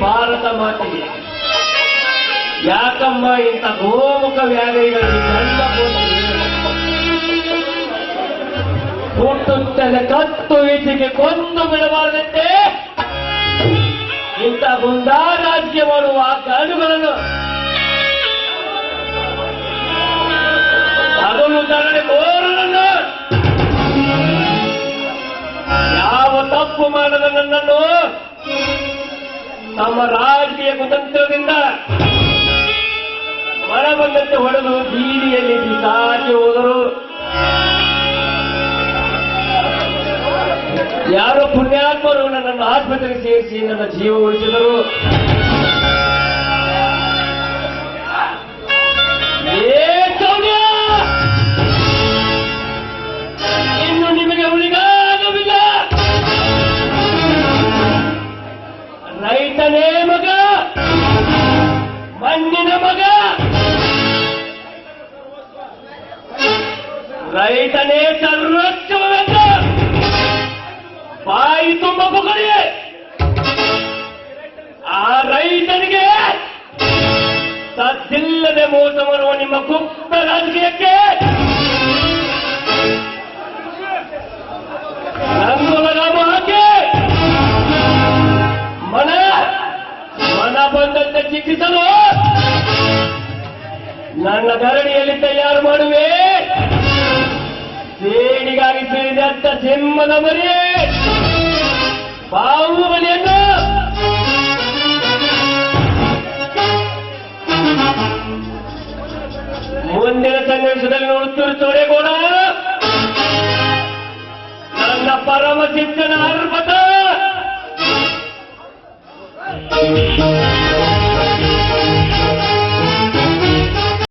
ಭಾರತ ಮಾತೆಗೆ ಯಾಕಮ್ಮ ಇಂಥ ಗೋಮುಖ ವ್ಯಾಧಿಗಳಿಗೆ ನನ್ನ ಹುಟ್ಟುತ್ತದೆ ಕತ್ತು ಈಚೆಗೆ ಕೊಂದು ಬಿಡಬಾರದಂತೆ ಇಂಥ ಗುಂಡಾ ರಾಜ್ಯ ಮಾಡುವ ಕಣ್ಣುಗಳನ್ನು ಅದನ್ನು ತರಡೆ ತಮ್ಮ ರಾಜಕೀಯ ಕುತಂತ್ರದಿಂದ ಮನ ಬಂದಂತೆ ಹೊಡೆದು ಬೀದಿಯಲ್ಲಿ ಬಿಸಾಕಿ ಹೋದರು. ಯಾರೋ ಪುಣ್ಯಾತ್ಮರು ನನ್ನನ್ನು ಆಸ್ಪತ್ರೆಗೆ ಸೇರಿಸಿ ನನ್ನ ಜೀವ ಉಳಿಸಿದರು. ಮಣ್ಣಿನ ಮಗ. ರೈತನೇ ಸರ್ವೋಚ್ಚವೆಂದ ಬಾಯಿ ತುಂಬ ಬುಗಡಿ ಆ ರೈತನಿಗೆ ಸದ್ದಿಲ್ಲದೆ ಮೋಸ ಮಾಡುವ ನಿಮ್ಮ ಗುಪ್ತ ರಾಜಕೀಯಕ್ಕೆ ಚಿಕಿತ್ಸಲು ನನ್ನ ಧರಣಿಯಲ್ಲಿ ತಯಾರು ಮಾಡುವೆ. ಸೇಡಿಗಾಗಿ ಸೇರಿದಂತ ಸಿಂಹದ ಮರಿ ಬಾಹುಬಲಿಯನ್ನು ಮುಂದಿನ ಸನ್ನಿವೇಶದಲ್ಲಿ ನೋಡುತ್ತಿರು ಚೋರೇಗೌಡ ನನ್ನ ಪರಮ ಶಿಕ್ಷಣ ಅರ್ಪತ